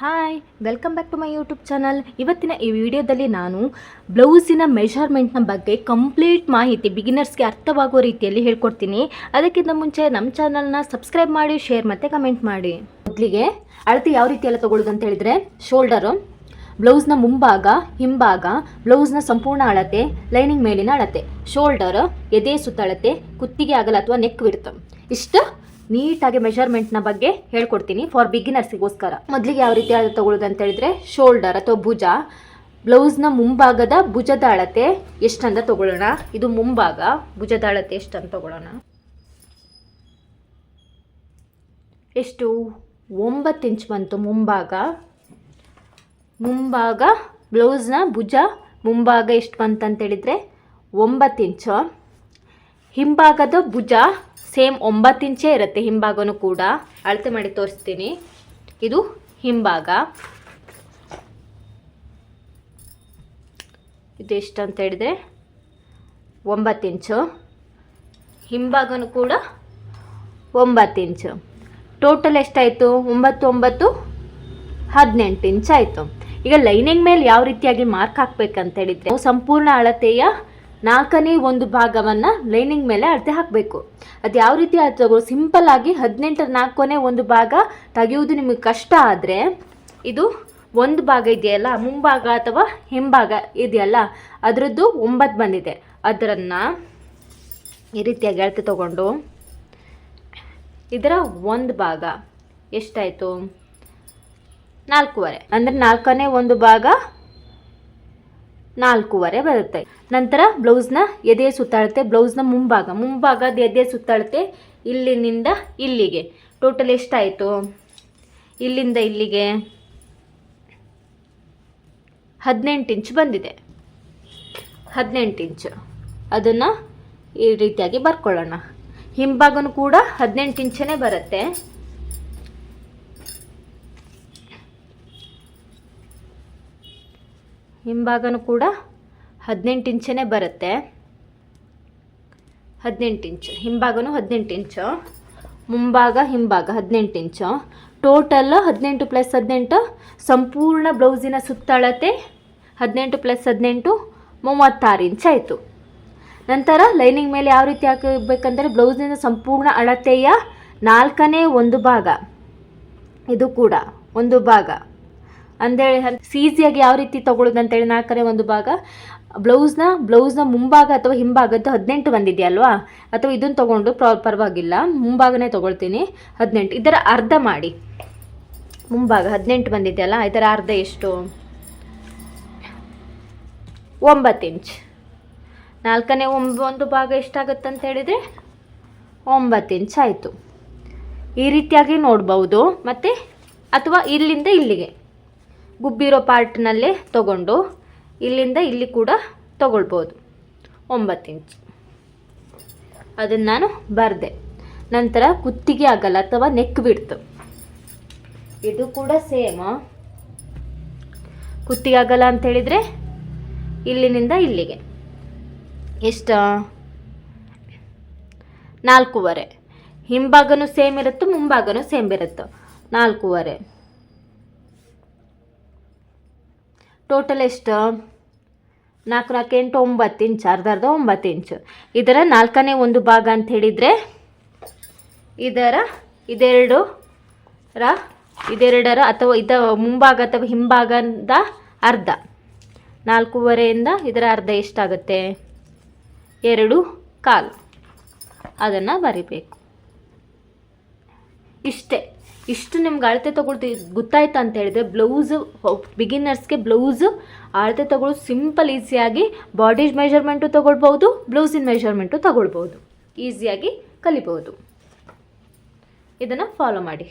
Hi welcome back to my YouTube channel ಇವತ್ತಿನ ಈ ವಿಡಿಯೋದಲ್ಲಿ ನಾನು ಬ್ಲೌಸಿನ ಮೆಷರ್ಮೆಂಟ್ನ ಬಗ್ಗೆ ಕಂಪ್ಲೀಟ್ ಮಾಹಿತಿ ಬಿಗಿನರ್ಸ್ಗೆ ಅರ್ಥವಾಗುವ ರೀತಿಯಲ್ಲಿ ಹೇಳ್ಕೊಡ್ತೀನಿ. ಅದಕ್ಕಿಂತ ಮುಂಚೆ ನಮ್ಮ ಚಾನಲ್ನ ಸಬ್ಸ್ಕ್ರೈಬ್ ಮಾಡಿ ಶೇರ್ ಮತ್ತು ಕಮೆಂಟ್ ಮಾಡಿ. ಮೊದಲಿಗೆ ಅಳತೆ ಯಾವ ರೀತಿಯೆಲ್ಲ ತಗೊಳ್ಳೋದು ಅಂತ ಹೇಳಿದರೆ ಶೋಲ್ಡರು ಬ್ಲೌಸ್ನ ಮುಂಭಾಗ, ಹಿಂಭಾಗ ಬ್ಲೌಸ್ನ ಸಂಪೂರ್ಣ ಅಳತೆ ಲೈನಿಂಗ್ ಮೇಲಿನ ಅಳತೆ. ಶೋಲ್ಡರ್ ಎದೆ ಸುತ್ತಳತೆ, ಕುತ್ತಿಗೆ ಆಗಲ್ಲ ಅಥವಾ ನೆಕ್ ವಿಡ್ತ್ ಇಷ್ಟು? ನೀಟಾಗಿ ಮೆಷರ್ಮೆಂಟ್ನ ಬಗ್ಗೆ ಹೇಳ್ಕೊಡ್ತೀನಿ ಫಾರ್ ಬಿಗಿನರ್ಸಿಗೋಸ್ಕರ ಮೊದಲಿಗೆ ಯಾವ ರೀತಿ ಅಳತೆ ತಗೊಳ್ಳೋದು ಅಂತ ಹೇಳಿದ್ರೆ ಶೋಲ್ಡರ್ ಅಥವಾ ಭುಜ ಬ್ಲೌಸ್ನ ಮುಂಭಾಗದ ಭುಜದ ಅಳತೆ ಎಷ್ಟಂತ ತಗೊಳ್ಳೋಣ? ಇದು ಮುಂಭಾಗ, ಭುಜದ ಅಳತೆ ಎಷ್ಟಂತ ತಗೊಳ್ಳೋಣ? ಎಷ್ಟು? ಒಂಬತ್ತು ಇಂಚ್ ಬಂತು ಮುಂಭಾಗ. ಮುಂಭಾಗ ಬ್ಲೌಸ್ನ ಭುಜ, ಮುಂಭಾಗ ಎಷ್ಟು ಬಂತಂತೇಳಿದರೆ ಒಂಬತ್ತು ಇಂಚು ಹಿಂಭಾಗದ ಭುಜ ಸೇಮ್ ಒಂಬತ್ತು ಇಂಚೇ ಇರುತ್ತೆ ಹಿಂಭಾಗನೂ ಕೂಡ. ಅಳತೆ ಮಾಡಿ ತೋರಿಸ್ತೀನಿ. ಇದು ಹಿಂಭಾಗ. ಇದು ಎಷ್ಟು ಅಂತ ಹೇಳಿದ್ರೆ ಒಂಬತ್ತು ಇಂಚು. ಹಿಂಭಾಗನೂ ಕೂಡ ಒಂಬತ್ತು ಇಂಚು. ಟೋಟಲ್ ಎಷ್ಟಾಯಿತು? ಒಂಬತ್ತು ಒಂಬತ್ತು, ಹದಿನೆಂಟು ಇಂಚ್ ಆಯಿತು. ಈಗ ಲೈನಿಂಗ್ ಮೇಲೆ ಯಾವ ರೀತಿಯಾಗಿ ಮಾರ್ಕ್ ಹಾಕ್ಬೇಕಂತ ಹೇಳಿದ್ರೆ ಸಂಪೂರ್ಣ ಅಳತೆಯ ನಾಲ್ಕನೇ ಒಂದು ಭಾಗವನ್ನು ಲೈನಿಂಗ್ ಮೇಲೆ ಅಳತೆ ಹಾಕಬೇಕು. ಅದು ಯಾವ ರೀತಿ ತಗೋ ಸಿಂಪಲ್ ಆಗಿ ಹದಿನೆಂಟರ ನಾಲ್ಕನೇ ಒಂದು ಭಾಗ ತೆಗೆಯುವುದು ನಿಮಗೆ ಕಷ್ಟ ಆದರೆ ಇದು ಒಂದು ಭಾಗ ಇದೆಯಲ್ಲ, ಮುಂಭಾಗ ಅಥವಾ ಹಿಂಭಾಗ ಇದೆಯಲ್ಲ, ಅದರದ್ದು ಒಂಬತ್ತು ಬಂದಿದೆ. ಅದರನ್ನು ಈ ರೀತಿಯಾಗಿ ಅಳತೆ ತಗೊಂಡು ಇದರ ಒಂದು ಭಾಗ ಎಷ್ಟಾಯಿತು? ನಾಲ್ಕೂವರೆ. ಅಂದರೆ ನಾಲ್ಕನೇ ಒಂದು ಭಾಗ ನಾಲ್ಕೂವರೆ ಬರುತ್ತೆ. ನಂತರ ಬ್ಲೌಸ್ನ ಎದೆ ಸುತ್ತಾಳುತ್ತೆ ಬ್ಲೌಸ್ನ ಮುಂಭಾಗ. ಮುಂಭಾಗದ ಎದೆ ಸುತ್ತಾಳುತ್ತೆ ಇಲ್ಲಿನಿಂದ ಇಲ್ಲಿಗೆ. ಟೋಟಲ್ ಎಷ್ಟಾಯಿತು? ಇಲ್ಲಿಂದ ಇಲ್ಲಿಗೆ ಹದಿನೆಂಟು ಇಂಚ್ ಬಂದಿದೆ. ಹದಿನೆಂಟು ಇಂಚು ಅದನ್ನು ಈ ರೀತಿಯಾಗಿ ಬರ್ಕೊಳ್ಳೋಣ. ಹಿಂಭಾಗನೂ ಕೂಡ ಹದಿನೆಂಟು ಇಂಚನೇ ಬರುತ್ತೆ. ಹಿಂಭಾಗನೂ ಕೂಡ ಹದಿನೆಂಟು ಇಂಚನೇ ಬರುತ್ತೆ. ಹದಿನೆಂಟು ಇಂಚು. ಹಿಂಭಾಗನೂ ಹದಿನೆಂಟು ಇಂಚು. ಮುಂಭಾಗ, ಹಿಂಭಾಗ ಹದಿನೆಂಟು ಇಂಚು. ಟೋಟಲ್ ಹದಿನೆಂಟು ಪ್ಲಸ್ ಹದಿನೆಂಟು, ಸಂಪೂರ್ಣ ಬ್ಲೌಸಿನ ಸುತ್ತಳತೆ ಹದಿನೆಂಟು ಪ್ಲಸ್ ಹದಿನೆಂಟು, ಮೂವತ್ತಾರು ಇಂಚ್ ಆಯಿತು. ನಂತರ ಲೈನಿಂಗ್ ಮೇಲೆ ಯಾವ ರೀತಿ ಹಾಕಬೇಕಂದರೆ ಬ್ಲೌಸಿನ ಸಂಪೂರ್ಣ ಅಳತೆಯ ನಾಲ್ಕನೇ ಒಂದು ಭಾಗ. ಇದು ಕೂಡ ಒಂದು ಭಾಗ. ಅಂದೇಳಿ ಸೀಸಿಯಾಗಿ ಯಾವ ರೀತಿ ತೊಗೊಳ್ಳೋದು ಅಂತೇಳಿ ನಾಲ್ಕನೇ ಒಂದು ಭಾಗ. ಬ್ಲೌಸ್ನ ಬ್ಲೌಸ್ನ ಮುಂಭಾಗ ಅಥವಾ ಹಿಂಭಾಗದ್ದು ಹದಿನೆಂಟು ಬಂದಿದೆಯಲ್ವಾ ಅಥವಾ ಇದನ್ನು ತೊಗೊಂಡು ಪ್ರ ಪರವಾಗಿಲ್ಲ. ಮುಂಭಾಗನೇ ತೊಗೊಳ್ತೀನಿ. ಹದಿನೆಂಟು. ಇದರ ಅರ್ಧ ಮಾಡಿ. ಮುಂಭಾಗ ಹದಿನೆಂಟು ಬಂದಿದೆಯಲ್ಲ ಇದರ ಅರ್ಧ ಎಷ್ಟು? ಒಂಬತ್ತು ಇಂಚ್. ನಾಲ್ಕನೇ ಒಂದು ಭಾಗ ಎಷ್ಟಾಗುತ್ತೆ ಅಂತ ಹೇಳಿದರೆ ಒಂಬತ್ತು ಇಂಚ್ ಆಯಿತು. ಈ ರೀತಿಯಾಗಿ ನೋಡ್ಬೌದು. ಮತ್ತು, ಅಥವಾ ಇಲ್ಲಿಂದ ಇಲ್ಲಿಗೆ. ಗುಬ್ಬಿರೋ ಪಾರ್ಟ್ನಲ್ಲೇ ತಗೊಂಡು ಇಲ್ಲಿಂದ ಇಲ್ಲಿ ಕೂಡ ತಗೊಳ್ಬೋದು. ಒಂಬತ್ತು ಇಂಚ್. ಅದನ್ನು ನಾನು ಬರೆದೆ. ನಂತರ ಕುತ್ತಿಗೆ ಆಗಲ್ಲ ಅಥವಾ ನೆಕ್ ಬಿಡ್ತು. ಇದು ಕೂಡ ಸೇಮ್. ಕುತ್ತಿಗೆ ಆಗಲ್ಲ ಅಂತ ಹೇಳಿದರೆ ಇಲ್ಲಿನಿಂದ ಇಲ್ಲಿಗೆ. ಎಷ್ಟು? ನಾಲ್ಕೂವರೆ. ಹಿಂಭಾಗನೂ ಸೇಮ್ ಇರುತ್ತೋ ಮುಂಭಾಗನೂ ಸೇಮ್ ಇರುತ್ತೋ? ನಾಲ್ಕೂವರೆ. ಟೋಟಲ್ ಎಷ್ಟು? ನಾಲ್ಕು ನಾಲ್ಕು, ಎಂಟು, ಒಂಬತ್ತು ಇಂಚ್, ಅರ್ಧ ಅರ್ಧ, ಒಂಬತ್ತು ಇಂಚು. ಇದರ ನಾಲ್ಕನೇ ಒಂದು ಭಾಗ ಅಂತ ಹೇಳಿದರೆ ಇದರ ಇದೆರಡು ರ ಇದೆರಡರ ಅಥವಾ ಇದ ಮುಂಭಾಗ ಅಥವಾ ಹಿಂಭಾಗದ ಅರ್ಧ. ನಾಲ್ಕೂವರೆಯಿಂದ ಇದರ ಅರ್ಧ ಎಷ್ಟಾಗುತ್ತೆ? ಎರಡು ಕಾಲು. ಅದನ್ನು ಬರಿಬೇಕು. ಇಷ್ಟೇ. ಇಷ್ಟು ನಿಮ್ಗೆ ಅಳತೆ ತಗೊಳ್ತಿ, ಗೊತ್ತಾಯ್ತು ಅಂತ ಹೇಳಿದ್ರೆ ಬ್ಲೌಸು ಬಿಗಿನರ್ಸ್ಗೆ ಬ್ಲೌಸು ಅಳತೆ ತೊಗೊಳ್ಳೋದು ಸಿಂಪಲ್ ಈಸಿಯಾಗಿ ಬಾಡಿ ಮೆಷರ್ಮೆಂಟು ತೊಗೊಳ್ಬೋದು ಬ್ಲೌಸಿನ ಮೆಷರ್ಮೆಂಟು ತೊಗೊಳ್ಬೋದು. ಈಸಿಯಾಗಿ ಕಲಿಬೋದು. ಇದನ್ನು ಫಾಲೋ ಮಾಡಿ.